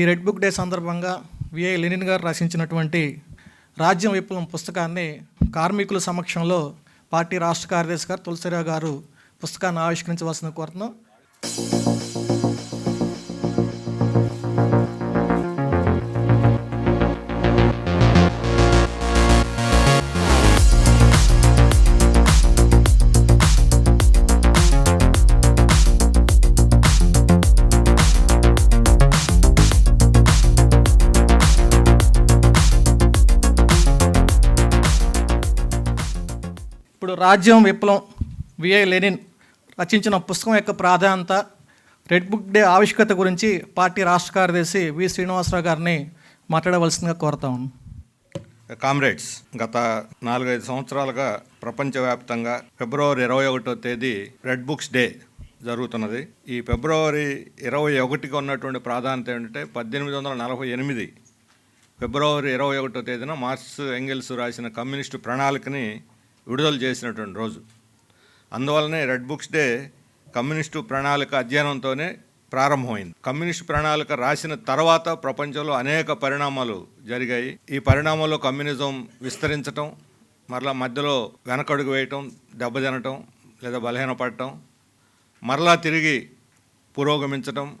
ఈ red book day సందర్భంగా V I Lenin గారు రచించినటువంటి రాజ్యం విప్లవం పుస్తకాన్ని కార్మికుల సమక్షంలో పార్టీ రాష్ట్ర కార్యదర్శి గారు తులసిరావు గారు పుస్తకాన్ని ఆవిష్కరించవలసిన కోరుతున్నాం. రాజ్యం విప్లవం విఐ లెనిన్ రచించిన పుస్తకం యొక్క ప్రాధాన్యత రెడ్ బుక్ డే ఆవిష్కత గురించి పార్టీ రాష్ట్ర కార్యదర్శి వి. శ్రీనివాసరావు గారిని మాట్లాడవలసిందిగా కోరుతాము కామ్రేడ్స్ గత నాలుగైదు సంవత్సరాలుగా ప్రపంచవ్యాప్తంగా ఫిబ్రవరి ఇరవై ఒకటో తేదీ రెడ్ బుక్స్ డే జరుగుతున్నది. ఈ ఫిబ్రవరి ఇరవై ఒకటికి ఉన్నటువంటి ప్రాధాన్యత ఏంటంటే పద్దెనిమిది వందల నలభై ఎనిమిది ఫిబ్రవరి ఇరవై ఒకటో తేదీన మార్క్స్ ఎంగిల్స్ రాసిన కమ్యూనిస్టు ప్రణాళికని విడుదల చేసినటువంటి రోజు. అందువలనే రెడ్ బుక్స్ డే కమ్యూనిస్టు ప్రణాళిక అధ్యయనంతోనే ప్రారంభమైంది. కమ్యూనిస్టు ప్రణాళిక రాసిన తర్వాత ప్రపంచంలో అనేక పరిణామాలు జరిగాయి. ఈ పరిణామాల్లో కమ్యూనిజం విస్తరించటం మరలా మధ్యలో వెనకడుగు వేయటం దెబ్బతినటం లేదా బలహీనపడటం మరలా తిరిగి పురోగమించటం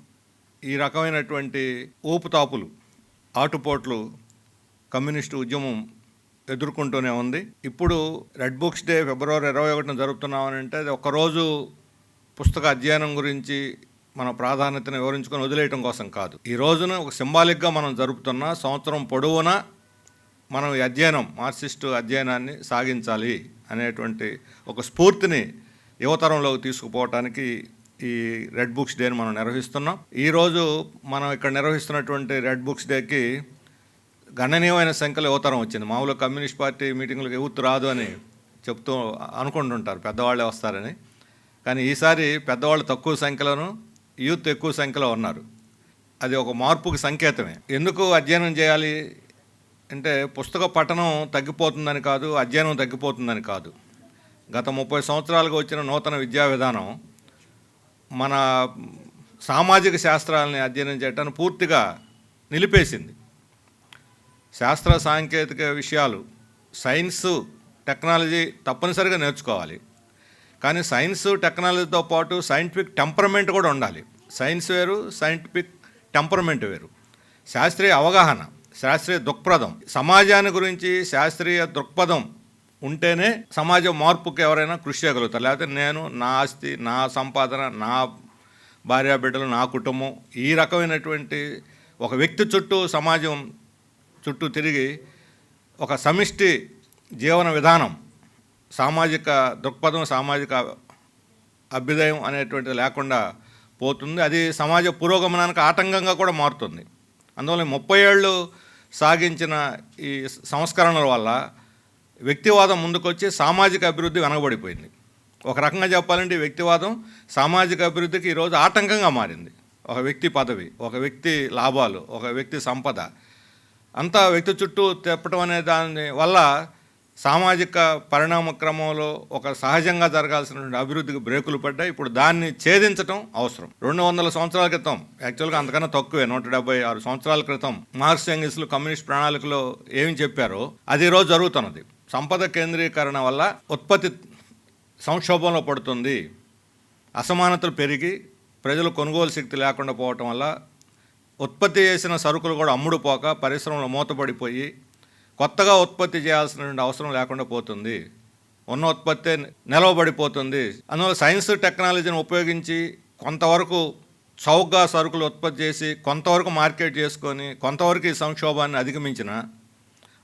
ఈ రకమైనటువంటి ఊపుతాపులు ఆటుపోట్లు కమ్యూనిస్టు ఉద్యమం ఎదుర్కొంటూనే ఉంది. ఇప్పుడు రెడ్ బుక్స్ డే ఫిబ్రవరి ఇరవై ఒకటిన జరుపుతున్నామని అంటే అది ఒకరోజు పుస్తక అధ్యయనం గురించి మన ప్రాధాన్యతను వివరించుకొని వదిలేయటం కోసం కాదు. ఈ రోజున ఒక సింబాలిక్గా మనం జరుపుతున్న సంవత్సరం పొడవునా మనం ఈ అధ్యయనం మార్క్సిస్టు అధ్యయనాన్ని సాగించాలి అనేటువంటి ఒక స్ఫూర్తిని యువతరంలోకి తీసుకుపోవటానికి ఈ రెడ్ బుక్స్ డేని మనం నిర్వహిస్తున్నాం. ఈరోజు మనం ఇక్కడ నిర్వహిస్తున్నటువంటి రెడ్ బుక్స్ డేకి గణనీయమైన సంఖ్యలో యువతరం వచ్చింది. మామూలుగా కమ్యూనిస్ట్ పార్టీ మీటింగ్లకు యూత్ రాదు అని చెప్తూ అనుకుంటుంటారు. పెద్దవాళ్ళే వస్తారని. కానీ ఈసారి పెద్దవాళ్ళు తక్కువ సంఖ్యలోను యూత్ ఎక్కువ సంఖ్యలో ఉన్నారు. అది ఒక మార్పుకి సంకేతమే. ఎందుకు అధ్యయనం చేయాలి అంటే పుస్తక పఠనం తగ్గిపోతుందని కాదు అధ్యయనం తగ్గిపోతుందని కాదు. గత ముప్పై సంవత్సరాలుగా వచ్చిన నూతన విద్యా విధానం మన సామాజిక శాస్త్రాలని అధ్యయనం చేయటాన్ని పూర్తిగా నిలిపేసింది. శాస్త్ర సాంకేతిక విషయాలు సైన్స్ టెక్నాలజీ తప్పనిసరిగా నేర్చుకోవాలి. కానీ సైన్స్ టెక్నాలజీతో పాటు సైంటిఫిక్ టెంపర్మెంట్ కూడా ఉండాలి. సైన్స్ వేరు సైంటిఫిక్ టెంపరమెంట్ వేరు. శాస్త్రీయ అవగాహన శాస్త్రీయ దృక్పథం. సమాజాన్ని గురించి శాస్త్రీయ దృక్పథం ఉంటేనే సమాజ మార్పుకి ఎవరైనా కృషి చేయగలుగుతారు. లేకపోతే నేను నా ఆస్తి నా సంపాదన నా భార్యాబిడ్డలు నా కుటుంబం ఈ రకమైనటువంటి ఒక వ్యక్తి చుట్టూ సమాజం చుట్టూ తిరిగి ఒక సమిష్టి జీవన విధానం సామాజిక దృక్పథం సామాజిక అభ్యుదయం అనేటువంటిది లేకుండా పోతుంది. అది సమాజ పురోగమనానికి ఆటంకంగా కూడా మారుతుంది. అందువల్ల ముప్పై ఏళ్ళు సాగించిన ఈ సంస్కరణల వల్ల వ్యక్తివాదం ముందుకొచ్చి సామాజిక అభివృద్ధి వెనకబడిపోయింది. ఒక రకంగా చెప్పాలంటే వ్యక్తివాదం సామాజిక అభివృద్ధికి ఈరోజు ఆటంకంగా మారింది. ఒక వ్యక్తి పదవి ఒక వ్యక్తి లాభాలు ఒక వ్యక్తి సంపద అంతా వ్యక్తి చుట్టూ తిప్పటం అనే దాని వల్ల సామాజిక పరిణామ క్రమంలో ఒక సహజంగా జరగాల్సినటువంటి అభివృద్ధికి బ్రేకులు పడ్డాయి. ఇప్పుడు దాన్ని ఛేదించడం అవసరం. రెండు వందల సంవత్సరాల క్రితం యాక్చువల్గా అంతకన్నా తక్కువే నూట డెబ్బై ఆరు సంవత్సరాల క్రితం మార్క్స్ ఎంగిస్లు కమ్యూనిస్ట్ ప్రణాళికలో ఏమి చెప్పారో అది ఈరోజు జరుగుతున్నది. సంపద కేంద్రీకరణ వల్ల ఉత్పత్తి సంక్షోభంలో పడుతుంది. అసమానతలు పెరిగి ప్రజలు కొనుగోలు శక్తి లేకుండా పోవటం వల్ల ఉత్పత్తి చేసిన సరుకులు కూడా అమ్ముడుపోక పరిశ్రమలు మూతపడిపోయి కొత్తగా ఉత్పత్తి చేయాల్సినటువంటి అవసరం లేకుండా పోతుంది. ఉన్న ఉత్పత్తి నిలవబడిపోతుంది. అందువల్ల సైన్స్ టెక్నాలజీని ఉపయోగించి కొంతవరకు చౌకగా సరుకులు ఉత్పత్తి చేసి కొంతవరకు మార్కెట్ చేసుకొని కొంతవరకు ఈ సంక్షోభాన్ని అధిగమించిన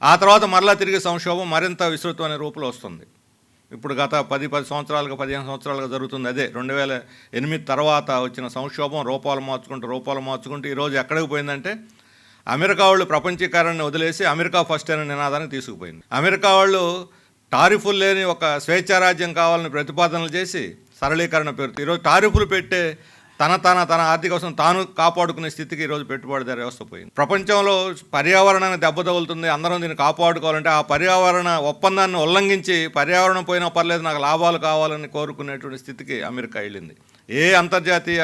ఆ తర్వాత మరలా తిరిగి సంక్షోభం మరింత విస్తృతమైన రూపంలో వస్తుంది. ఇప్పుడు గత పది పది సంవత్సరాలుగా పదిహేను సంవత్సరాలుగా జరుగుతుంది. అదే రెండు వేల ఎనిమిది తర్వాత వచ్చిన సంక్షోభం రూపాలు మార్చుకుంటూ రూపాలు మార్చుకుంటూ ఈరోజు ఎక్కడికి పోయిందంటే అమెరికా వాళ్ళు ప్రపంచీకరణని వదిలేసి అమెరికా ఫస్ట్ అనే నినాదానికి తీసుకుపోయింది. అమెరికా వాళ్ళు టారిఫులు లేని ఒక స్వేచ్ఛారాజ్యం కావాలని ప్రతిపాదనలు చేసి సరళీకరణ పేరుతో ఈరోజు టారిఫులు పెట్టే తన తన తన ఆర్థిక అవసరం తాను కాపాడుకునే స్థితికి ఈరోజు పెట్టుబడిదారు వ్యవస్థ పోయింది. ప్రపంచంలో పర్యావరణాన్ని దెబ్బ తగులుతుంది అందరం దీన్ని కాపాడుకోవాలంటే ఆ పర్యావరణ ఒప్పందాన్ని ఉల్లంఘించి పర్యావరణం పోయినా పర్లేదు నాకు లాభాలు కావాలని కోరుకునేటువంటి స్థితికి అమెరికా వెళ్ళింది. ఏ అంతర్జాతీయ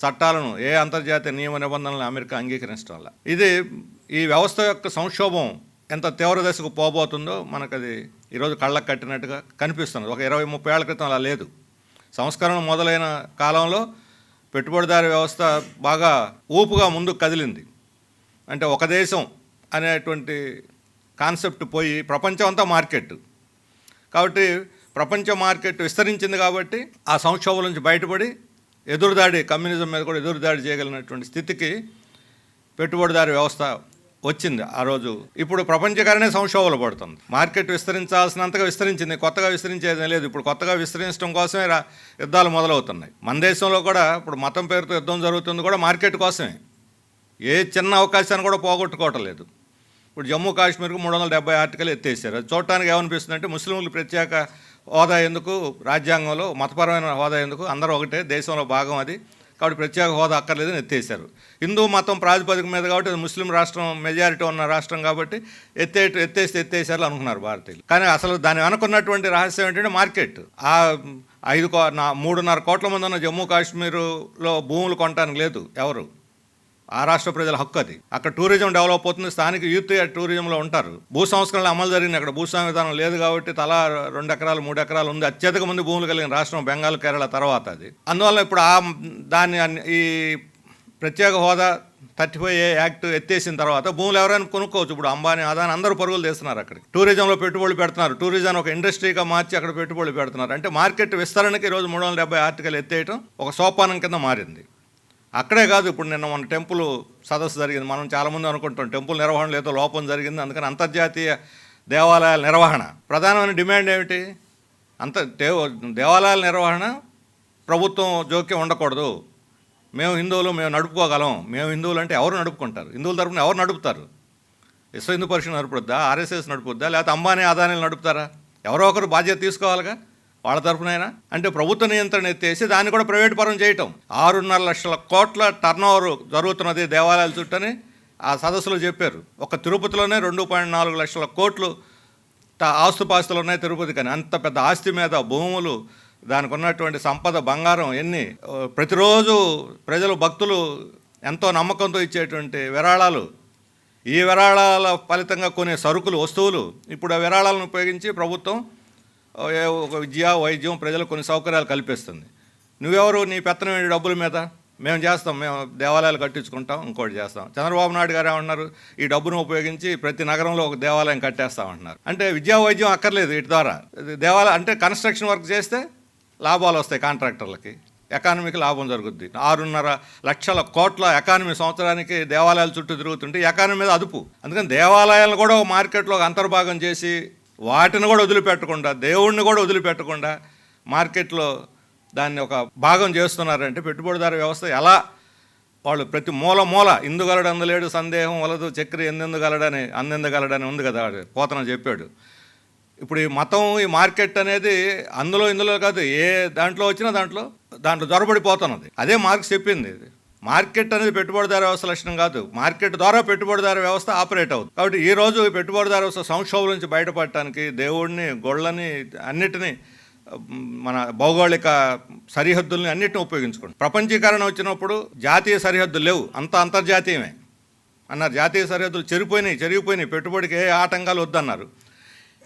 చట్టాలను ఏ అంతర్జాతీయ నియమ నిబంధనలను అమెరికా అంగీకరించడం వల్ల ఇది ఈ వ్యవస్థ యొక్క సంక్షోభం ఎంత తీవ్ర దశకు పోబోతుందో మనకు అది ఈరోజు కళ్ళకు కట్టినట్టుగా కనిపిస్తున్నది. ఒక ఇరవై ముప్పై ఏళ్ళ క్రితం అలా లేదు. సంస్కరణ మొదలైన కాలంలో పెట్టుబడిదారి వ్యవస్థ బాగా ఊపుగా ముందుకు కదిలింది. అంటే ఒక దేశం అనేటువంటి కాన్సెప్ట్ పోయి ప్రపంచం అంతా మార్కెట్. కాబట్టి ప్రపంచ మార్కెట్ విస్తరించింది కాబట్టి ఆ సంక్షోభం నుంచి బయటపడి ఎదురుదాడి కమ్యూనిజం మీద కూడా ఎదురుదాడి చేయగలిగినటువంటి స్థితికి పెట్టుబడిదారి వ్యవస్థ వచ్చింది ఆ రోజు. ఇప్పుడు ప్రపంచకరనే సంక్షోభాలు పడుతుంది. మార్కెట్ విస్తరించాల్సినంతగా విస్తరించింది కొత్తగా విస్తరించేది లేదు. ఇప్పుడు కొత్తగా విస్తరించడం కోసమే రా యుద్ధాలు మొదలవుతున్నాయి. మన దేశంలో కూడా ఇప్పుడు మతం పేరుతో యుద్ధం జరుగుతుంది కూడా మార్కెట్ కోసమే. ఏ చిన్న అవకాశాన్ని కూడా పోగొట్టుకోవటం లేదు. ఇప్పుడు జమ్మూ కాశ్మీర్కు మూడు వందల డెబ్బై ఆర్టికల్ ఎత్తేసారు. అది చూడటానికి ఏమనిపిస్తుంది అంటే ముస్లింలు ప్రత్యేక హోదా ఎందుకు రాజ్యాంగంలో మతపరమైన హోదా ఎందుకు అందరూ ఒకటే దేశంలో భాగం అది. కాబట్టి ప్రత్యేక హోదా అక్కర్లేదని ఎత్తేసారు. హిందూ మతం ప్రాతిపదిక మీద కాబట్టి అది ముస్లిం రాష్ట్రం మెజారిటీ ఉన్న రాష్ట్రం కాబట్టి ఎత్తే ఎత్తేస్తే ఎత్తేసారు అనుకున్నారు భారతీయులు. కానీ అసలు దాని అనుకున్నటువంటి రహస్యం ఏంటంటే మార్కెట్. ఆ ఐదు కో నా మూడున్నర కోట్ల మంది ఉన్న జమ్మూ కాశ్మీరులో భూములు కొనడానికి లేదు ఎవరు. ఆ రాష్ట్ర ప్రజల హక్కు అది. అక్కడ టూరిజం డెవలప్ అవుతుంది స్థానిక యూత్ టూరిజంలో ఉంటారు. భూ సంస్కరణలు అమలు జరిగింది అక్కడ. భూ సంవిధానం లేదు కాబట్టి తలా రెండు ఎకరాలు మూడు ఎకరాలు ఉంది. అత్యధిక మంది భూములు కలిగిన రాష్ట్రం బెంగాల్ కేరళ తర్వాత అది. అందువల్ల ఇప్పుడు ఆ దాన్ని అన్ని- ఈ ప్రత్యేక హోదా థర్టీ ఫైవ్ ఏ యాక్ట్ ఎత్తేసిన తర్వాత భూములు ఎవరైనా కొనుక్కోవచ్చు. ఇప్పుడు అంబానీ అదాని అందరూ పరుగులు తీస్తున్నారు అక్కడికి. టూరిజంలో పెట్టుబడులు పెడుతున్నారు. టూరిజం ఒక ఇండస్ట్రీగా మార్చి అక్కడ పెట్టుబడులు పెడుతున్నారు. అంటే మార్కెట్ విస్తరణకి ఈరోజు మూడు వందల డెబ్బై ఆర్టికల్ ఎత్తేయటం ఒక సోపానం కింద మారింది. అక్కడే కాదు ఇప్పుడు నిన్న మన టెంపుల్ సదస్సు జరిగింది. మనం చాలామంది అనుకుంటాం టెంపుల్ నిర్వహణ లేదో లోపం జరిగింది. అందుకని అంతర్జాతీయ దేవాలయాల నిర్వహణ. ప్రధానమైన డిమాండ్ ఏమిటి? అంత దేవ- దేవాలయాల నిర్వహణ ప్రభుత్వం జోక్యం ఉండకూడదు. మేము హిందువులు మేము నడుపుకోగలం. మేము హిందువులు అంటే ఎవరు నడుపుకుంటారు? హిందువుల తరపున ఎవరు నడుపుతారు? విశ్వ హిందూ పరిషత్ నడుపుద్దా? ఆర్ఎస్ఎస్ నడుపుద్దా? లేకపోతే అంబానీ అదానీలు నడుపుతారా? ఎవరో ఒకరు బాధ్యత తీసుకోవాలిగా. వాళ్ళ తరఫునైనా అంటే ప్రభుత్వ నియంత్రణ ఎత్తేసి దాన్ని కూడా ప్రైవేట్ పరం చేయటం. ఆరున్నర లక్షల కోట్ల టర్న్ ఓవర్ జరుగుతున్నది దేవాలయాల చుట్టని ఆ సదస్సులో చెప్పారు. ఒక తిరుపతిలోనే రెండు పాయింట్ నాలుగు లక్షల కోట్లు ఆస్తుపాస్తులు ఉన్నాయి తిరుపతి కానీ అంత పెద్ద ఆస్తి మీద భూములు దానికి ఉన్నటువంటి సంపద బంగారం ఎన్ని? ప్రతిరోజు ప్రజలు భక్తులు ఎంతో నమ్మకంతో ఇచ్చేటువంటి విరాళాలు. ఈ విరాళాల ఫలితంగా కొనే సరుకులు వస్తువులు ఇప్పుడు ఆ విరాళాలను ఉపయోగించి ప్రభుత్వం ఒక విద్య వైద్యం ప్రజలకు కొన్ని సౌకర్యాలు కల్పిస్తుంది. నువ్వెవరు? నీ పెత్తనం డబ్బుల మీద? మేము చేస్తాం. మేము దేవాలయాలు కట్టించుకుంటాం. ఇంకోటి చేస్తాం. చంద్రబాబు నాయుడు గారు ఏమన్నారు ఈ డబ్బును ఉపయోగించి ప్రతి నగరంలో ఒక దేవాలయం కట్టేస్తామంటున్నారు అంటే విద్యా వైద్యం అక్కర్లేదు వీటి ద్వారా. ఇది దేవాలయం అంటే కన్స్ట్రక్షన్ వర్క్ చేస్తే లాభాలు వస్తాయి కాంట్రాక్టర్లకి. ఎకానమీకి లాభం జరుగుద్ది. ఆరున్నర లక్షల కోట్ల ఎకానమీ సంవత్సరానికి దేవాలయాల చుట్టూ తిరుగుతుంటే ఎకానమీ మీద అదుపు. అందుకని దేవాలయాలను కూడా ఒక మార్కెట్లో అంతర్భాగం చేసి వాటిని కూడా వదిలిపెట్టకుండా దేవుణ్ణి కూడా వదిలిపెట్టకుండా మార్కెట్లో దాన్ని ఒక భాగం చేస్తున్నారంటే పెట్టుబడిదారు వ్యవస్థ ఎలా? వాళ్ళు ప్రతి మూల మూల ఇందుగలడు అందలేడు సందేహం వలదు చక్కెర ఎందెందుగలడని అందెందగలడని ఉంది కదా వాడు చెప్పాడు. ఇప్పుడు ఈ మతం ఈ మార్కెట్ అనేది అందులో ఇందులో కాదు ఏ దాంట్లో వచ్చినా దాంట్లో దాంట్లో దొరబడిపోతున్నది అదే మార్క్స్ చెప్పింది. మార్కెట్ అనేది పెట్టుబడిదారు వ్యవస్థ లక్షణం కాదు. మార్కెట్ ద్వారా పెట్టుబడిదారు వ్యవస్థ ఆపరేట్ అవుతుంది. కాబట్టి ఈ రోజు పెట్టుబడిదారు వ్యవస్థ సంక్షోభం నుంచి బయటపడటానికి దేవుడిని గొళ్ళని అన్నిటినీ మన భౌగోళిక సరిహద్దుల్ని అన్నిటిని ఉపయోగించుకోండి. ప్రపంచీకరణ వచ్చినప్పుడు జాతీయ సరిహద్దులు లేవు. అంత అంతర్జాతీయమే. అన్నారు. జాతీయ సరిహద్దులు చెరిపోయినాయి చెరిగిపోయినాయి. పెట్టుబడికి ఏ ఆటంకాలు వద్దన్నారు.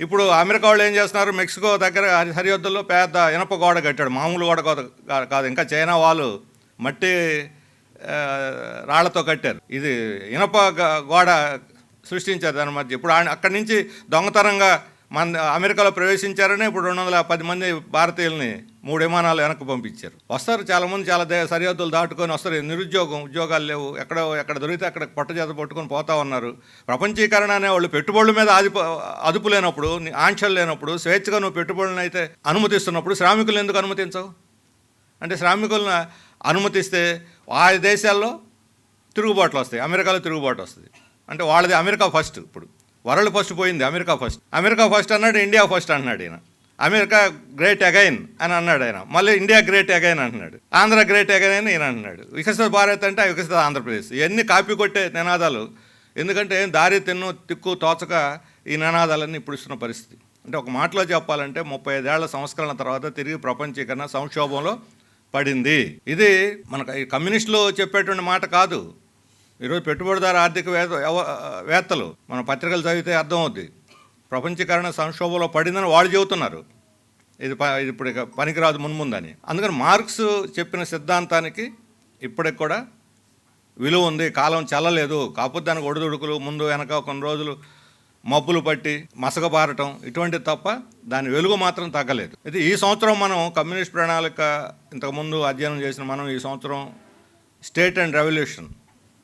ఇప్పుడు అమెరికా వాళ్ళు ఏం చేస్తున్నారు? మెక్సికో దగ్గర సరిహద్దుల్లో పెద్ద ఇనప గోడ కట్టాడు. మామూలు గోడ కాదు- కాదు. ఇంకా చైనా వాళ్ళు మట్టి రాళ్ళతో కట్టారు. ఇది ఇనప గోడ సృష్టించారు దాని మధ్య. ఇప్పుడు అక్కడి నుంచి దొంగతనంగా మన అమెరికాలో ప్రవేశించారని ఇప్పుడు రెండు వందల పది మంది భారతీయుల్ని మూడు విమానాలు వెనక్కి పంపించారు. వస్తారు చాలామంది చాలా దే సరిహద్దులు దాటుకొని వస్తారు. నిరుద్యోగం ఉద్యోగాలు లేవు. ఎక్కడ ఎక్కడ దొరికితే అక్కడ పొట్టచేత పట్టుకొని పోతా ఉన్నారు. ప్రపంచీకరణ అనే వాళ్ళు పెట్టుబడుల మీద అదుపు అదుపు లేనప్పుడు ఆంక్షలు లేనప్పుడు స్వేచ్ఛగా నువ్వు పెట్టుబడులను అయితే అనుమతిస్తున్నప్పుడు శ్రామికులు ఎందుకు అనుమతించవు? అంటే శ్రామికులను అనుమతిస్తే ఆ దేశాల్లో తిరుగుబాట్లు వస్తాయి. అమెరికాలో తిరుగుబాటు వస్తుంది. అంటే వాళ్ళది అమెరికా ఫస్ట్ ఇప్పుడు. వరల్డ్ ఫస్ట్ పోయింది అమెరికా ఫస్ట్. అమెరికా ఫస్ట్ అన్నాడు ఇండియా ఫస్ట్ అన్నాడు ఈయన. అమెరికా గ్రేట్ అగైన్ అని అన్నాడు ఆయన. మళ్ళీ ఇండియా గ్రేట్ అగైన్ అంటున్నాడు. ఆంధ్ర గ్రేట్ అగైన్ అని ఈయన అంటున్నాడు. వికసిత భారత్ అంటే వికసిత ఆంధ్రప్రదేశ్. ఇవన్నీ కాపీ కొట్టే నినాదాలు. ఎందుకంటే దారి తిన్ను తిక్కు తోచక ఈ నినాదాలన్నీ ఇప్పుడు ఇస్తున్న పరిస్థితి. అంటే ఒక మాటలో చెప్పాలంటే ముప్పై ఐదేళ్ళ సంస్కరణ తర్వాత తిరిగి ప్రపంచీకరణ సంక్షోభంలో పడింది. ఇది మనకు కమ్యూనిస్టులు చెప్పేటువంటి మాట కాదు. ఈరోజు పెట్టుబడిదారు ఆర్థిక వేత్తలు మన పత్రికలు చదివితే అర్థమవుద్ది. ప్రపంచీకరణ సంక్షోభంలో పడిందని వాళ్ళు చెబుతున్నారు. ఇది ప ఇది ఇప్పుడు ఇక పనికిరాదు మున్ముందని. అందుకని మార్క్స్ చెప్పిన సిద్ధాంతానికి ఇప్పటికి కూడా విలువ ఉంది. కాలం చల్లలేదు. కాకపోతే దానికి ఒడిదుడుకులు ముందు వెనక కొన్ని రోజులు మబ్బులు పట్టి మసకబారటం ఇటువంటిది తప్ప దాని వెలుగు మాత్రం తగ్గలేదు. అయితే ఈ సంవత్సరం మనం కమ్యూనిస్ట్ ప్రణాళిక ఇంతకుముందు అధ్యయనం చేసిన మనం ఈ సంవత్సరం state and revolution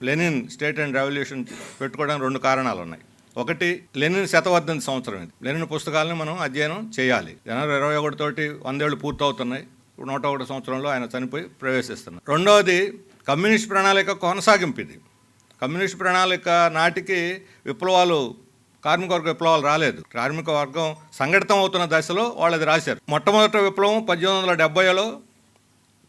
Lenin state and revolution పెట్టుకోవడానికి రెండు కారణాలు ఉన్నాయి. ఒకటి లెనిన్ శతవర్ధన సంవత్సరం ఇది. లెనిన్ పుస్తకాలను మనం అధ్యయనం చేయాలి. జనవరి ఇరవై ఒకటి తోటి వందేళ్ళు పూర్తవుతున్నాయి. ఇప్పుడు నూట ఒకటి సంవత్సరంలో ఆయన చనిపోయి ప్రవేశిస్తున్నారు. రెండవది కమ్యూనిస్ట్ ప్రణాళిక కొనసాగింపు ఇది. కమ్యూనిస్ట్ ప్రణాళిక నాటికి విప్లవాలు కార్మిక వర్గ విప్లవాలు రాలేదు. కార్మిక వర్గం సంఘటితం అవుతున్న దశలో వాళ్ళు అది రాశారు. మొట్టమొదటి విప్లవం పద్దెనిమిది వందల డెబ్బైలో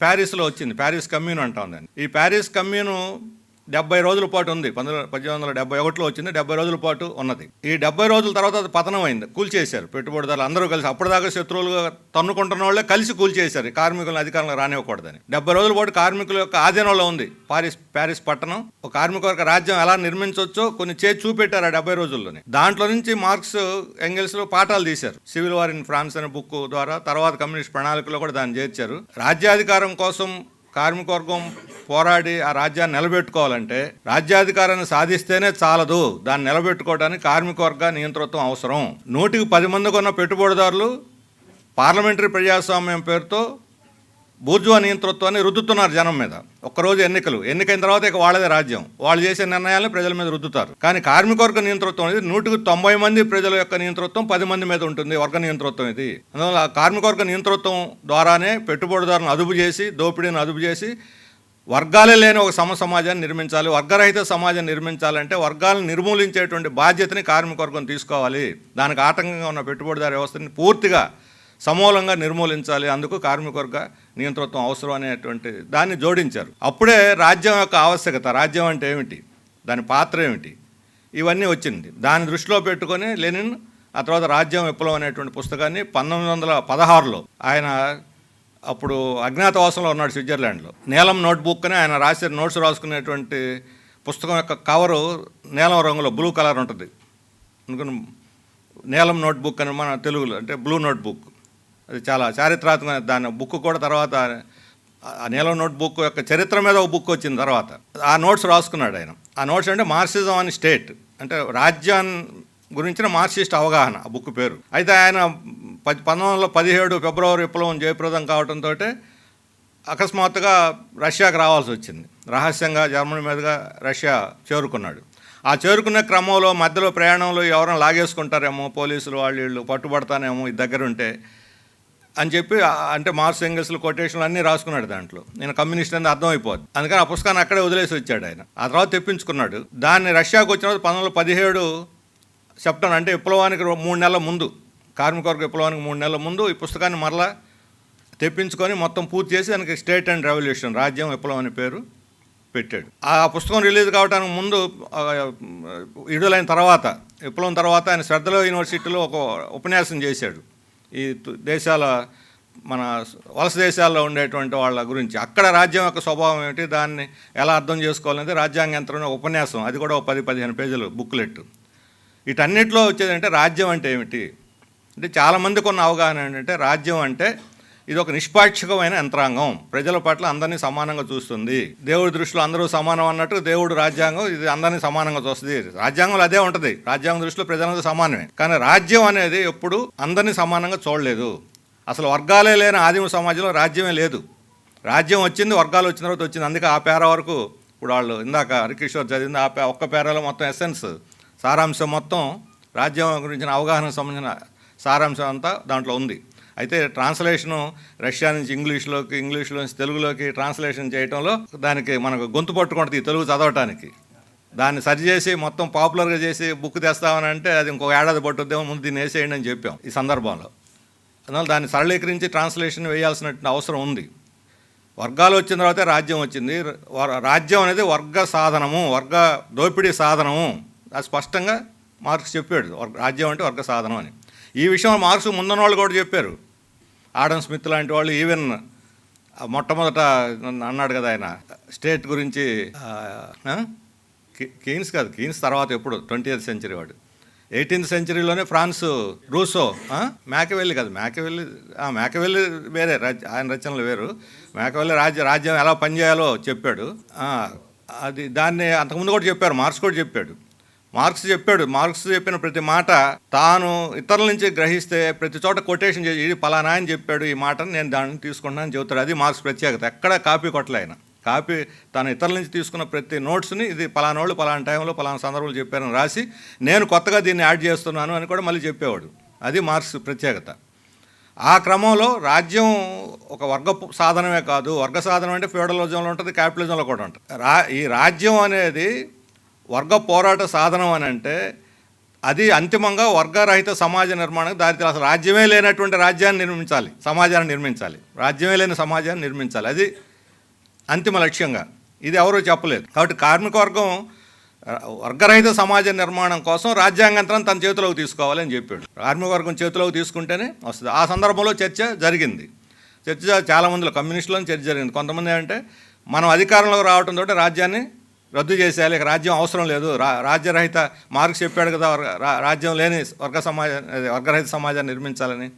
ప్యారిస్లో వచ్చింది. ప్యారిస్ కమ్యూన్ అంటాం దాన్ని. ఈ ప్యారిస్ కమ్యూను డెబ్బై రోజుల పాటు ఉంది. పంతొమ్మిది పద్దెనిమిది వందల డెబ్బై ఒకటిలో వచ్చింది. డెబ్బై రోజుల పాటు ఉన్నది. ఈ డెబ్బై రోజుల తర్వాత అది పతనం అయింది కూల్చేశారు పెట్టుబడిదారులు అందరూ కలిసి అప్పటిదాకా శత్రువులుగా తన్నుకుంటున్న వాళ్ళే కలిసి కూల్చేశారు. కార్మికులను అధికారంలో రానివ్వకూడదని. డెబ్బై రోజుల పాటు కార్మికుల యొక్క ఆధీనంలో ఉంది. పారిస్ ప్యారిస్ పట్టణం. ఒక కార్మిక వర్గ రాజ్యం ఎలా నిర్మించవచ్చో కొన్ని చేసి చూపెట్టారు ఆ డెబ్బై రోజుల్లోనే. దాంట్లో నుంచి మార్క్స్ ఎంగిల్స్లో పాఠాలు తీశారు. సివిల్ వార్ ఇన్ ఫ్రాన్స్ అనే బుక్ ద్వారా తర్వాత కమ్యూనిస్ట్ ప్రణాళికలో కూడా దాన్ని చేర్చారు. రాజ్యాధికారం కోసం కార్మికవర్గం పోరాడి ఆ రాజ్యాన్ని నిలబెట్టుకోవాలంటే రాజ్యాధికారాన్ని సాధిస్తేనే చాలదు. దాన్ని నిలబెట్టుకోవడానికి కార్మికవర్గ నియంతృత్వం అవసరం. నూటికి పది మందికి ఉన్న పెట్టుబడిదారులు పార్లమెంటరీ ప్రజాస్వామ్యం పేరుతో బూర్జువా నియంతృత్వాన్ని రుద్దుతున్నారు జనం మీద. ఒక్కరోజు ఎన్నికలు. ఎన్నికైన తర్వాత ఇక వాళ్ళదే రాజ్యం. వాళ్ళు చేసే నిర్ణయాలను ప్రజల మీద రుద్దుతారు. కానీ కార్మికవర్గ నియంతృత్వం అనేది నూటికి తొంభై మంది ప్రజల యొక్క నియంతృత్వం పది మంది మీద ఉంటుంది వర్గ నియంతృత్వం ఇది. అందువల్ల కార్మికవర్గ నియంతృత్వం ద్వారానే పెట్టుబడిదారులను అదుపు చేసి దోపిడీని అదుపు చేసి వర్గాలే లేని ఒక సమ సమాజాన్ని నిర్మించాలి. వర్గరహిత సమాజాన్ని నిర్మించాలంటే వర్గాలను నిర్మూలించేటువంటి బాధ్యతని కార్మికవర్గం తీసుకోవాలి. దానికి ఆటంకంగా ఉన్న పెట్టుబడిదారు వ్యవస్థని పూర్తిగా సమూలంగా నిర్మూలించాలి అందుకు కార్మికవర్గ నియంతృత్వం అవసరం అనేటువంటి దాన్ని జోడించారు. అప్పుడే రాజ్యం యొక్క ఆవశ్యకత రాజ్యం అంటే ఏమిటి దాని పాత్ర ఏమిటి ఇవన్నీ వచ్చింది. దాని దృష్టిలో పెట్టుకొని లెనిన్ ఆ తర్వాత రాజ్యం విప్లవం అనేటువంటి పుస్తకాన్ని పంతొమ్మిది వందల పదహారులో ఆయన అప్పుడు అజ్ఞాతవాసంలో ఉన్నాడు స్విట్జర్లాండ్లో. నీలం నోట్బుక్ అని ఆయన రాసే నోట్స్ రాసుకునేటువంటి పుస్తకం యొక్క కవరు నీలం రంగులో బ్లూ కలర్ ఉంటుంది. అందుకని నీలం నోట్బుక్ అని మన తెలుగులో అంటే బ్లూ నోట్బుక్. అది చాలా చారిత్రాత్మక దాని బుక్ కూడా తర్వాత ఆ నీలం నోట్బుక్ యొక్క చరిత్ర మీద ఒక బుక్ వచ్చింది తర్వాత ఆ నోట్స్ రాసుకున్నాడు ఆయన. ఆ నోట్స్ అంటే మార్క్సిజం అని స్టేట్ అంటే రాజ్యాన్ని గురించిన మార్క్సిస్ట్ అవగాహన ఆ బుక్ పేరు. అయితే ఆయన పది పంతొమ్మిది వందల పదిహేడు ఫిబ్రవరి విప్లవం జయప్రదం కావడంతో అకస్మాత్తుగా రష్యాకి రావాల్సి వచ్చింది. రహస్యంగా జర్మనీ మీదుగా రష్యా చేరుకున్నాడు. ఆ చేరుకునే క్రమంలో మధ్యలో ప్రయాణంలో ఎవరైనా లాగేసుకుంటారేమో పోలీసులు వాళ్ళు వీళ్ళు పట్టుబడతానేమో ఇది దగ్గర ఉంటే అని చెప్పి అంటే మార్క్స్ ఎంగిల్స్లు కొటేషన్లు అన్నీ రాసుకున్నాడు దాంట్లో. నేను కమ్యూనిస్ట్ అని అర్థమైపోద్ది. అందుకని ఆ పుస్తకాన్ని అక్కడే వదిలేసి వచ్చాడు ఆయన. ఆ తర్వాత తెప్పించుకున్నాడు. దాన్ని రష్యాకు వచ్చిన పంతొమ్మిది పదిహేడు సెప్టెంబర్ అంటే విప్లవానికి మూడు నెలల ముందు కార్మికవర్గ విప్లవానికి మూడు నెలల ముందు ఈ పుస్తకాన్ని మరలా తెప్పించుకొని మొత్తం పూర్తి చేసి దానికి స్టేట్ అండ్ రెవల్యూషన్ రాజ్యం విప్లవం అనే పేరు పెట్టాడు. ఆ పుస్తకం రిలీజ్ కావడానికి ముందు విడుదలైన తర్వాత విప్లవం తర్వాత ఆయన శ్రద్ధలో యూనివర్సిటీలో ఒక ఉపన్యాసం చేశాడు. ఈ దేశాల మన వలస దేశాల్లో ఉండేటువంటి వాళ్ళ గురించి. అక్కడ రాజ్యం యొక్క స్వభావం ఏమిటి? దాన్ని ఎలా అర్థం చేసుకోవాలనేది రాజ్యాంగ యంత్రం ఉపన్యాసం. అది కూడా ఒక పది పదిహేను పేజీలు బుక్లెట్. వీటన్నిటిలో వచ్చేదంటే రాజ్యం అంటే ఏమిటి? అంటే చాలామందికి ఉన్న అవగాహన ఏంటంటే రాజ్యం అంటే ఇది ఒక నిష్పాక్షికమైన యంత్రాంగం. ప్రజల పట్ల అందరినీ సమానంగా చూస్తుంది. దేవుడి దృష్టిలో అందరూ సమానం అన్నట్టు దేవుడు రాజ్యాంగం ఇది అందరినీ సమానంగా చూస్తుంది. రాజ్యాంగంలో అదే ఉంటుంది. రాజ్యాంగం దృష్టిలో ప్రజలందరూ సమానమే. కానీ రాజ్యం అనేది ఎప్పుడు అందరినీ సమానంగా చూడలేదు. అసలు వర్గాలే లేని ఆదిమ సమాజంలో రాజ్యమే లేదు. రాజ్యం వచ్చింది వర్గాలు వచ్చిన తర్వాత వచ్చింది. అందుకే ఆ పేర వరకు ఇప్పుడు వాళ్ళు ఇందాక హరికిషోర్ చదివింది ఆ పే- ఒక్క పేరాలో మొత్తం ఎసెన్స్ సారాంశం మొత్తం రాజ్యం గురించిన అవగాహనకు సంబంధించిన సారాంశం అంతా దాంట్లో ఉంది. అయితే ట్రాన్స్లేషను రష్యా నుంచి ఇంగ్లీష్లోకి ఇంగ్లీష్లో నుంచి తెలుగులోకి ట్రాన్స్లేషన్ చేయడంలో దానికి మనకు గొంతు పట్టుకుంటుంది తెలుగు చదవటానికి. దాన్ని సరిచేసి మొత్తం పాపులర్గా చేసి బుక్ తెస్తామని అంటే అది ఇంకో ఏడాది పట్టుద్దేమో ముందు దీన్ని వేసేయండి అని చెప్పాం ఈ సందర్భంలో. అందువల్ల దాన్ని సరళీకరించి ట్రాన్స్లేషన్ వేయాల్సిన అవసరం ఉంది. వర్గాలు వచ్చిన తర్వాత రాజ్యం వచ్చింది. రాజ్యం అనేది వర్గ సాధనము వర్గ దోపిడీ సాధనము. అది స్పష్టంగా మార్క్స్ చెప్పాడు. వర్గ- రాజ్యం అంటే వర్గ సాధనం అని. ఈ విషయం మార్క్స్ ముందున్న వాళ్ళు కూడా చెప్పారు. ఆడమ్ స్మిత్ లాంటి వాళ్ళు ఈవెన్ మొట్టమొదట అన్నాడు కదా ఆయన స్టేట్ గురించి కీన్స్ కాదు కీన్స్ తర్వాత ఎప్పుడు ట్వంటీ సెంచరీ వాడు. ఎయిటీన్త్ సెంచరీలోనే ఫ్రాన్స్ రూసో మేకవెల్లి కాదు మేకవెల్లి మేకవెల్లి వేరే ఆయన రచనలు వేరు. మేకవెల్లి రాజ్య రాజ్యం ఎలా పనిచేయాలో చెప్పాడు. అది దాన్ని అంతకుముందు కూడా చెప్పారు మార్క్స్ కూడా చెప్పాడు. మార్క్స్ చెప్పాడు. మార్క్స్ చెప్పిన ప్రతి మాట తాను ఇతరుల నుంచి గ్రహిస్తే ప్రతి చోట కొటేషన్ చేసి ఇది పలానా అని చెప్పాడు. ఈ మాటను నేను దాన్ని తీసుకున్నాను చెబుతాడు. అది మార్క్స్ ప్రత్యేకత. ఎక్కడ కాపీ కొట్టలే ఆయన. కాపీ తాను ఇతరుల నుంచి తీసుకున్న ప్రతి నోట్స్ని ఇది పలానా వాళ్ళు పలానా టైంలో పలానా సందర్భంలో చెప్పారని రాసి నేను కొత్తగా దీన్ని యాడ్ చేస్తున్నాను అని కూడా మళ్ళీ చెప్పేవాడు. అది మార్క్స్ ప్రత్యేకత. ఆ క్రమంలో రాజ్యం ఒక వర్గ సాధనమే కాదు. వర్గ సాధనం అంటే ఫ్యూడలిజంలో ఉంటుంది క్యాపిటలిజంలో కూడా ఉంటుంది. రా ఈ రాజ్యం అనేది వర్గ పోరాట సాధనం అని అంటే అది అంతిమంగా వర్గరహిత సమాజ నిర్మాణానికి దారితీయాలి. అసలు రాజ్యమే లేనటువంటి రాజ్యాన్ని నిర్మించాలి. సమాజాన్ని నిర్మించాలి. రాజ్యమే లేని సమాజాన్ని నిర్మించాలి. అది అంతిమ లక్ష్యంగా. ఇది ఎవరూ చెప్పలేదు. కాబట్టి కార్మిక వర్గం వర్గరహిత సమాజ నిర్మాణం కోసం రాజ్యాంగంతరం తన చేతిలోకి తీసుకోవాలని చెప్పాడు. కార్మిక వర్గం చేతిలోకి తీసుకుంటేనే వస్తుంది. ఆ సందర్భంలో చర్చ జరిగింది. చర్చ చాలామందిలో కమ్యూనిస్టులను చర్చ జరిగింది. కొంతమంది అంటే మనం అధికారంలోకి రావడంతో రాజ్యాన్ని రద్దు చేసేయాలి. ఇక రాజ్యం అవసరం లేదు. రా రాజ్యరహిత మార్క్స్ చెప్పాడు కదా వర్గ- రా- రాజ్యం లేని వర్గ సమాజం వర్గరహిత సమాజాన్ని నిర్మించాలని.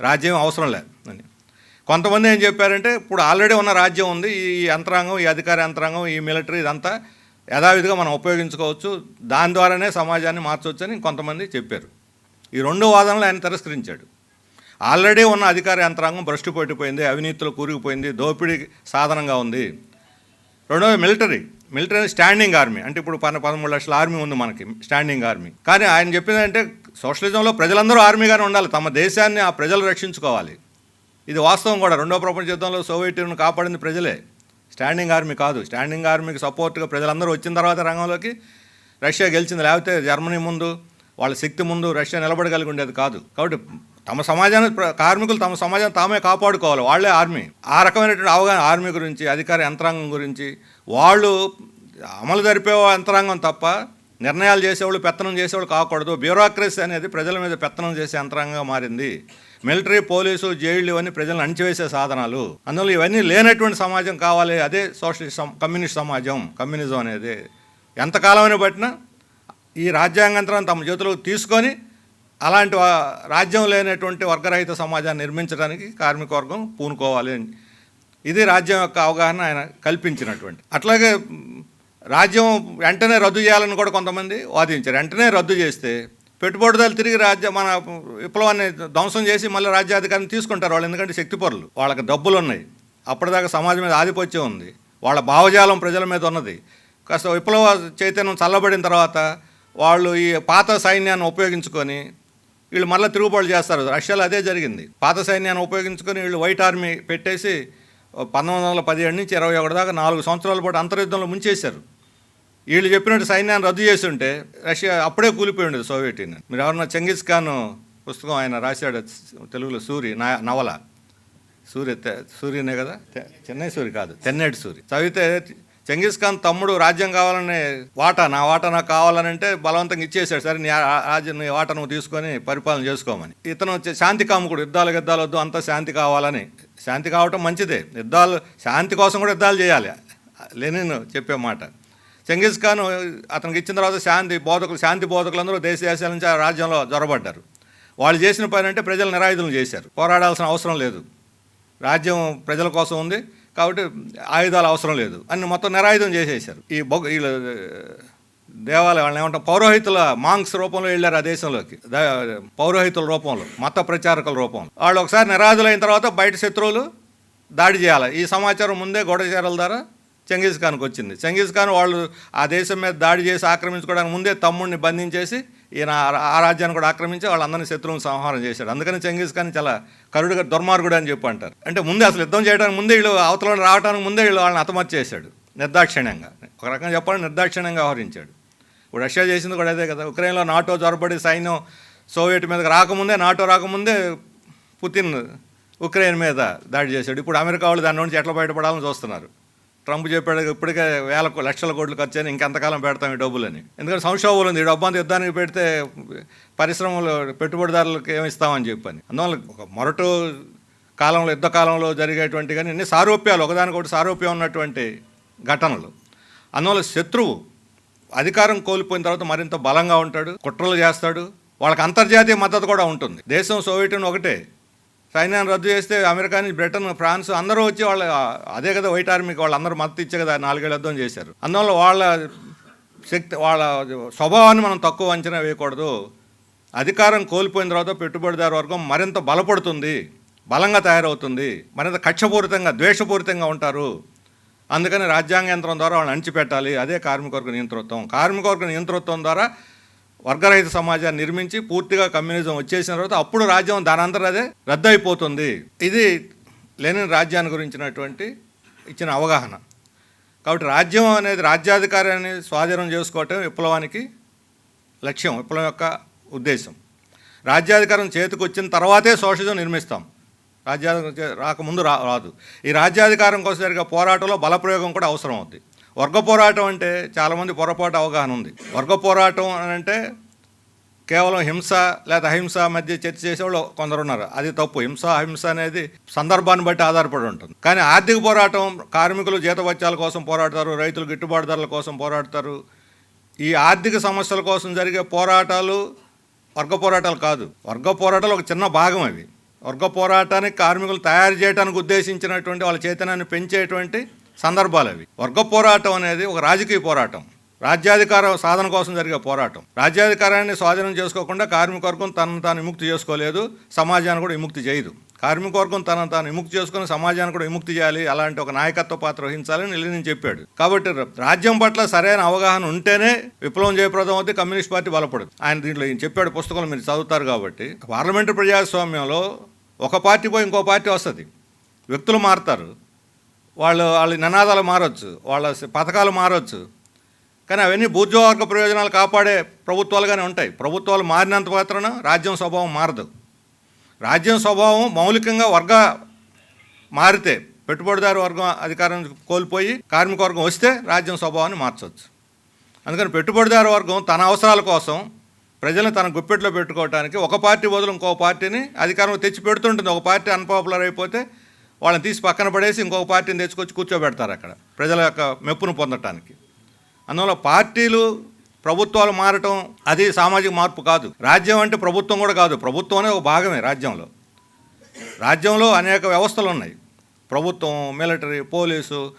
రాజ్యం అవసరం లేదు అని. కొంతమంది ఏం చెప్పారంటే ఇప్పుడు ఆల్రెడీ ఉన్న రాజ్యం ఉంది. ఈ యంత్రాంగం ఈ అధికార యంత్రాంగం ఈ మిలిటరీ ఇదంతా యథావిధిగా మనం ఉపయోగించుకోవచ్చు. దాని ద్వారానే సమాజాన్ని మార్చవచ్చు అని కొంతమంది చెప్పారు. ఈ రెండు వాదనలు ఆయన తిరస్కరించాడు. ఆల్రెడీ ఉన్న అధికార యంత్రాంగం భ్రష్టు పట్టిపోయింది అవినీతిలో కూరుకుపోయింది దోపిడీ సాధనంగా ఉంది. రెండవ మిలిటరీ. Military standing army. అంటే ఇప్పుడు పన్న పదమూడు లక్షల ఆర్మీ ఉంది మనకి స్టాండింగ్ ఆర్మీ. కానీ ఆయన చెప్పింది అంటే సోషలిజంలో ప్రజలందరూ ఆర్మీగానే ఉండాలి. తమ దేశాన్ని ఆ ప్రజలు రక్షించుకోవాలి. ఇది వాస్తవం కూడా. రెండో ప్రపంచ యుద్ధంలో సోవియట్ యూనియన్ కాపాడింది ప్రజలే. స్టాండింగ్ ఆర్మీ కాదు. స్టాండింగ్ ఆర్మీకి సపోర్ట్గా ప్రజలందరూ వచ్చిన తర్వాత రంగంలోకి రష్యా గెలిచింది. లేకపోతే జర్మనీ ముందు వాళ్ళ శక్తి ముందు రష్యా నిలబడగలిగి ఉండేది కాదు. కాబట్టి తమ సమాజాన్ని కార్మికులు తమ సమాజాన్ని తామే కాపాడుకోవాలి. వాళ్ళే ఆర్మీ. ఆ రకమైనటువంటి అవగాహన ఆర్మీ గురించి అధికార యంత్రాంగం గురించి వాళ్ళు అమలు జరిపే యంత్రాంగం తప్ప నిర్ణయాలు చేసేవాళ్ళు పెత్తనం చేసేవాళ్ళు కాకూడదు. బ్యూరోక్రసీ అనేది ప్రజల మీద పెత్తనం చేసే యంత్రాంగంగా మారింది. మిలిటరీ పోలీసు జైళ్ళు ఇవన్నీ ప్రజలను అణిచివేసే సాధనాలు. అందువల్ల ఇవన్నీ లేనటువంటి సమాజం కావాలి. అదే సోషలిస్ట్ కమ్యూనిస్ట్ సమాజం కమ్యూనిజం అనేది. ఎంతకాలమైనా పట్టినా ఈ రాజ్యాంగంతరం తమ చేతులకు తీసుకొని అలాంటి రాజ్యం లేనటువంటి వర్గరహిత సమాజాన్ని నిర్మించడానికి కార్మిక వర్గం పూనుకోవాలి అని. ఇది రాజ్యం యొక్క అవగాహన ఆయన కల్పించినటువంటి. అట్లాగే రాజ్యం వెంటనే రద్దు చేయాలని కూడా కొంతమంది వాదించారు. వెంటనే రద్దు చేస్తే పెట్టుబడిదారులు తిరిగి రాజ్య మన విప్లవాన్ని ధ్వంసం చేసి మళ్ళీ రాజ్యాధికారిని తీసుకుంటారు వాళ్ళు. ఎందుకంటే శక్తిపరులు వాళ్ళకి డబ్బులు ఉన్నాయి. అప్పటిదాకా సమాజం మీద ఆధిపత్యం ఉంది. వాళ్ళ భావజాలం ప్రజల మీద ఉన్నది. కాస్త విప్లవ చైతన్యం చల్లబడిన తర్వాత వాళ్ళు ఈ పాత సైన్యాన్ని ఉపయోగించుకొని వీళ్ళు మళ్ళీ తిరుగుబాటు చేస్తారు. రష్యాలో అదే జరిగింది. పాత సైన్యాన్ని ఉపయోగించుకొని వీళ్ళు వైట్ ఆర్మీ పెట్టేసి పంతొమ్మిది వందల పదిహేడు నుంచి ఇరవై ఒకటి దాకా నాలుగు సంవత్సరాల పాటు అంతర్యుద్ధంలో ముంచేశారు. వీళ్ళు చెప్పినట్టు సైన్యాన్ని రద్దు చేసి ఉంటే రష్యా అప్పుడే కూలిపోయి ఉండేది సోవియట్ యూనియన్. మీరు ఎవరన్నా చెంగిస్ ఖాన్ పుస్తకం ఆయన రాశాడు తెలుగులో సూరి నా- నవల. సూర్య సూర్యనే కదా? తె- చెన్నై సూరి కాదు తెన్నేటి సూరి. చదివితే చెంగిస్ ఖాన్ తమ్ముడు రాజ్యం కావాలని వాటా నా వాటా నాకు కావాలని అంటే బలవంతంగా ఇచ్చేసాడు సరే నీ ఆ- రాజ్యం నీ వాటా నువ్వు తీసుకొని పరిపాలన చేసుకోమని. ఇతను శాంతి కాముకుడు యుద్ధాలు యుద్ధాలు వద్దు అంతా శాంతి కావాలని. శాంతి కావటం మంచిదే. యుద్ధాలు శాంతి కోసం కూడా యుద్ధాలు చేయాలి. లెనిన్ చెప్పే మాట. చెంగిస్ ఖాన్ అతనికి ఇచ్చిన తర్వాత శాంతి బోధకులు శాంతి బోధకులందరూ దేశ దేశాల నుంచి ఆ రాజ్యంలో జొరబడ్డారు. వాళ్ళు చేసిన పని అంటే ప్రజలు నిరాయుధులు చేశారు. పోరాడాల్సిన అవసరం లేదు. రాజ్యం ప్రజల కోసం ఉంది. కాబట్టి ఆయుధాలు అవసరం లేదు. అన్ని మొత్తం నిరాయుధం చేసేసారు ఈ బొగ వీళ్ళు దేవాలయం వాళ్ళని ఏమంటాం పౌరోహితుల మాంగ్స్ రూపంలో వెళ్ళారు ఆ దేశంలోకి. పౌరోహితుల రూపంలో మత ప్రచారకుల రూపంలో. వాళ్ళు ఒకసారి నిరాయుధులైన తర్వాత బయట శత్రువులు దాడి చేయాలి. ఈ సమాచారం ముందే గొడవచేరల ద్వారా చెంగీజ్ ఖాన్కి వచ్చింది. చెంగీజ్ ఖాన్ వాళ్ళు ఆ దేశం మీద దాడి చేసి ఆక్రమించుకోవడానికి ముందే తమ్ముడిని బంధించేసి ఈయన ఆ- రాజ్యాన్ని కూడా ఆక్రమించి వాళ్ళందరినీ శత్రువులను సంహారం చేశాడు. అందుకని చంగీస్ ఖాన్ చాలా కరుడుగా దుర్మార్గుడు అని చెప్పి అంటారు. అంటే ముందే అసలు యుద్ధం చేయడానికి ముందే వీళ్ళు అవతల రావడానికి ముందే వీళ్ళు వాళ్ళని హతమతి చేశాడు నిర్దాక్షిణ్యంగా. ఒక రకంగా చెప్పాలంటే నిర్దాక్షిణ్యంగా వ్యవహరించాడు. ఇప్పుడు రష్యా చేసింది కూడా అదే కదా. ఉక్రెయిన్లో నాటో జొరబడి సైన్యం సోవియట్ మీదకి రాకముందే నాటో రాకముందే పుతిన్ ఉక్రెయిన్ మీద దాడి చేశాడు. ఇప్పుడు అమెరికా వాళ్ళు దాని నుంచి ఎట్లా బయటపడాలని చూస్తున్నారు. ట్రంప్ చెప్పాడు ఇప్పటికే వేల లక్షల కోట్లు ఖర్చు అని ఇంకెంతకాలం పెడతాం ఈ డబ్బులని. ఎందుకంటే సంక్షోభం ఉంది ఈ డబ్బు అంతా యుద్ధానికి పెడితే పరిశ్రమలు పెట్టుబడిదారులకు ఏమి ఇస్తామని చెప్పని. అందువల్ల ఒక మొరటు కాలంలో యుద్ధ కాలంలో జరిగేటువంటి కానీ అన్ని సారూప్యాలు ఒకదానికొకటి సారూప్యం ఉన్నటువంటి ఘటనలు. అందువల్ల శత్రువు అధికారం కోల్పోయిన తర్వాత మరింత బలంగా ఉంటాడు కుట్రలు చేస్తాడు వాళ్ళకి అంతర్జాతీయ మద్దతు కూడా ఉంటుంది. దేశం సోవియట్ ఒకటే. సైన్యాన్ని రద్దు చేస్తే అమెరికా నుంచి బ్రిటన్ ఫ్రాన్స్ అందరూ వచ్చి వాళ్ళ అదే కదా వైట్ ఆర్మీకి వాళ్ళు అందరూ మద్దతు ఇచ్చే కదా నాలుగేళ్ళు యుద్ధం చేశారు. అందువల్ల వాళ్ళ శక్తి వాళ్ళ స్వభావాన్ని మనం తక్కువ అంచనా వేయకూడదు. అధికారం కోల్పోయిన తర్వాత పెట్టుబడిదారు వర్గం మరింత బలపడుతుంది బలంగా తయారవుతుంది. మరింత కక్షపూరితంగా ద్వేషపూరితంగా ఉంటారు. అందుకని రాజ్యాంగ యంత్రం ద్వారా వాళ్ళని అణిచిపెట్టాలి. అదే కార్మికవర్గ నియంతృత్వం. కార్మికవర్గ నియంతృత్వం ద్వారా వర్గరహిత సమాజాన్ని నిర్మించి పూర్తిగా కమ్యూనిజం వచ్చేసిన తర్వాత అప్పుడు రాజ్యం దానంతరం అదే రద్దు అయిపోతుంది ఇది లెనిన్ రాజ్యాన్ని గురించినటువంటి ఇచ్చిన అవగాహన. కాబట్టి రాజ్యం అనేది రాజ్యాధికారాన్ని స్వాధీనం చేసుకోవటం విప్లవానికి లక్ష్యం విప్లవం యొక్క ఉద్దేశం. రాజ్యాధికారం చేతికి వచ్చిన తర్వాతే సోషలిజం నిర్మిస్తాం. రాజ్యాధికారం చే- రాకముందు రా రాదు. ఈ రాజ్యాధికారం కోసం జరిగే పోరాటంలో బలప్రయోగం కూడా అవసరం అవుతుంది వర్గ పోరాటం అంటే చాలామంది పొరపాటు అవగాహన ఉంది. వర్గ పోరాటం అని అంటే కేవలం హింస లేదా అహింస మధ్య చర్చ చేసేవాళ్ళు కొందరు ఉన్నారు. అది తప్పు. హింస అహింస అనేది సందర్భాన్ని బట్టి ఆధారపడి ఉంటుంది. కానీ ఆర్థిక పోరాటం కార్మికులు జీతవత్యాల కోసం పోరాడతారు రైతులు గిట్టుబాటు ధరల కోసం పోరాడతారు. ఈ ఆర్థిక సమస్యల కోసం జరిగే పోరాటాలు వర్గ పోరాటాలు కాదు. వర్గ పోరాటాలు ఒక చిన్న భాగం అవి. వర్గ పోరాటానికి కార్మికులు తయారు చేయడానికి ఉద్దేశించినటువంటి వాళ్ళ చైతన్యాన్ని పెంచేటువంటి సందర్భాలు అవి. వర్గ పోరాటం అనేది ఒక రాజకీయ పోరాటం. రాజ్యాధికార సాధన కోసం జరిగే పోరాటం. రాజ్యాధికారాన్ని స్వాధీనం చేసుకోకుండా కార్మికవర్గం తనను తాను విముక్తి చేసుకోలేదు సమాజాన్ని కూడా విముక్తి చేయదు. కార్మికవర్గం తనను తాను విముక్తి చేసుకుని సమాజాన్ని కూడా విముక్తి చేయాలి అలాంటి ఒక నాయకత్వ పాత్ర వహించాలని నేను చెప్పాడు. కాబట్టి రాజ్యం పట్ల సరైన అవగాహన ఉంటేనే విప్లవం జయప్రదం అవుతుంది కమ్యూనిస్ట్ పార్టీ బలపడదు. ఆయన దీంట్లో ఈయన చెప్పాడు పుస్తకంలో మీరు చదువుతారు కాబట్టి పార్లమెంటు ప్రజాస్వామ్యంలో ఒక పార్టీ పోయి ఇంకో పార్టీ వస్తుంది. వ్యక్తులు మారుతారు. వాళ్ళు వాళ్ళ నినాదాలు మారొచ్చు వాళ్ళ పథకాలు మారొచ్చు. కానీ అవన్నీ బూర్జోవర్గ ప్రయోజనాలు కాపాడే ప్రభుత్వాలుగానే ఉంటాయి. ప్రభుత్వాలు మారినంత మాత్రాన రాజ్యం స్వభావం మారదు. రాజ్యం స్వభావం మౌలికంగా వర్గ మారితే పెట్టుబడిదారు వర్గం అధికారం కోల్పోయి కార్మిక వర్గం వస్తే రాజ్యం స్వభావాన్ని మార్చవచ్చు అందుకని పెట్టుబడిదారు వర్గం తన అవసరాల కోసం ప్రజలను తన గుప్పెట్లో పెట్టుకోవడానికి ఒక పార్టీ బదులు ఇంకో పార్టీని అధికారం తెచ్చి పెడుతుంటుంది. ఒక పార్టీ అన్పాపులర్ అయిపోతే వాళ్ళని తీసి పక్కన పడేసి ఇంకొక పార్టీని తెచ్చుకొచ్చి కూర్చోబెడతారు అక్కడ ప్రజల యొక్క మెప్పును పొందటానికి. అందువల్ల పార్టీలు ప్రభుత్వాలు మారటం అది సామాజిక మార్పు కాదు. రాజ్యం అంటే ప్రభుత్వం కూడా కాదు. ప్రభుత్వం అనేది ఒక భాగమే రాజ్యంలో. రాజ్యంలో అనేక వ్యవస్థలు ఉన్నాయి. ప్రభుత్వం మిలిటరీ పోలీసు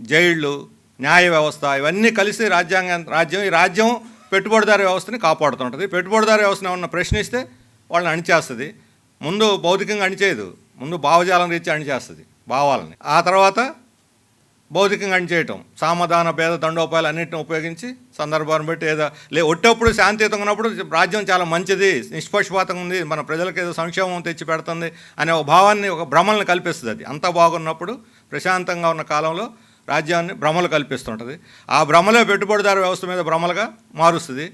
జైళ్ళు న్యాయ వ్యవస్థ ఇవన్నీ కలిసి రాజ్యాంగం రాజ్యం ఈ రాజ్యం పెట్టుబడిదారు వ్యవస్థని కాపాడుతుంటుంది పెట్టుబడిదారు వ్యవస్థను ఏమన్నా ప్రశ్నిస్తే వాళ్ళని అణిచేస్తుంది. ముందు భౌతికంగా అణిచేయదు. ముందు భావజాలం రీత్యా అణిచేస్తుంది భావాలని. ఆ తర్వాత భౌతికంగా అణిచేయటం సామధాన భేద దండోపాయాలు అన్నింటిని ఉపయోగించి సందర్భాన్ని బట్టి ఏదో లే ఒట్టేప్పుడు శాంతియుతంగా ఉన్నప్పుడు రాజ్యం చాలా మంచిది నిష్పక్షపాతంగా ఉంది మన ప్రజలకు ఏదో సంక్షేమం తెచ్చి పెడుతుంది అనే ఒక భావాన్ని ఒక భ్రమల్ని కల్పిస్తుంది అది. అంతా బాగున్నప్పుడు ప్రశాంతంగా ఉన్న కాలంలో రాజ్యాన్ని భ్రమలు కల్పిస్తుంటుంది. ఆ భ్రమలే పెట్టుబడిదారు వ్యవస్థ మీద భ్రమలుగా మారుస్తుంది.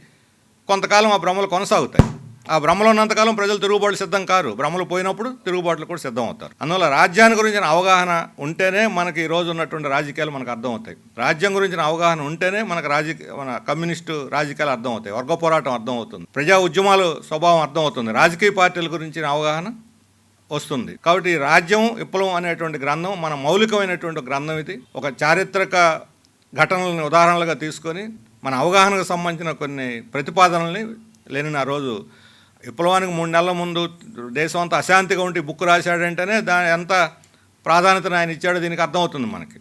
కొంతకాలం ఆ భ్రమలు కొనసాగుతాయి. ఆ భ్రమలో ఉన్నంతకాలం ప్రజలు తిరుగుబాట్లు సిద్ధం కారు. భ్రమలు పోయినప్పుడు తిరుగుబాట్లు కూడా సిద్ధం అవుతారు అందువల్ల రాజ్యాన్ని గురించిన అవగాహన ఉంటేనే మనకి ఈ రోజు ఉన్నటువంటి రాజకీయాలు మనకు అర్థమవుతాయి. రాజ్యం గురించిన అవగాహన ఉంటేనే మనకు రాజకీయ మన కమ్యూనిస్టు రాజకీయాలు అర్థమవుతాయి. వర్గ పోరాటం అర్థమవుతుంది. ప్రజా ఉద్యమాలు స్వభావం అర్థమవుతుంది. రాజకీయ పార్టీల గురించిన అవగాహన వస్తుంది. కాబట్టి ఈ రాజ్యం విప్లవం అనేటువంటి గ్రంథం మన మౌలికమైనటువంటి గ్రంథం ఇది. ఒక చారిత్రక ఘటనలను ఉదాహరణలుగా తీసుకొని మన అవగాహనకు సంబంధించిన కొన్ని ప్రతిపాదనల్ని లేని ఆ రోజు విప్లవానికి మూడు నెలల ముందు దేశం అంతా అశాంతిగా ఉండి బుక్ రాశాడంటేనే దాని ఎంత ప్రాధాన్యతను ఆయన ఇచ్చాడో దీనికి అర్థమవుతుంది మనకి.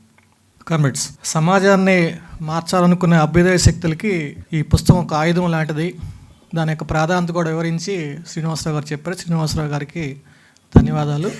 కామ్రేడ్స్ సమాజాన్ని మార్చాలనుకునే అభ్యుదయ శక్తులకి ఈ పుస్తకం ఒక ఆయుధం లాంటిది. దాని యొక్క ప్రాధాన్యత కూడా వివరించి శ్రీనివాసరావు గారు చెప్పారు. శ్రీనివాసరావు గారికి ధన్యవాదాలు.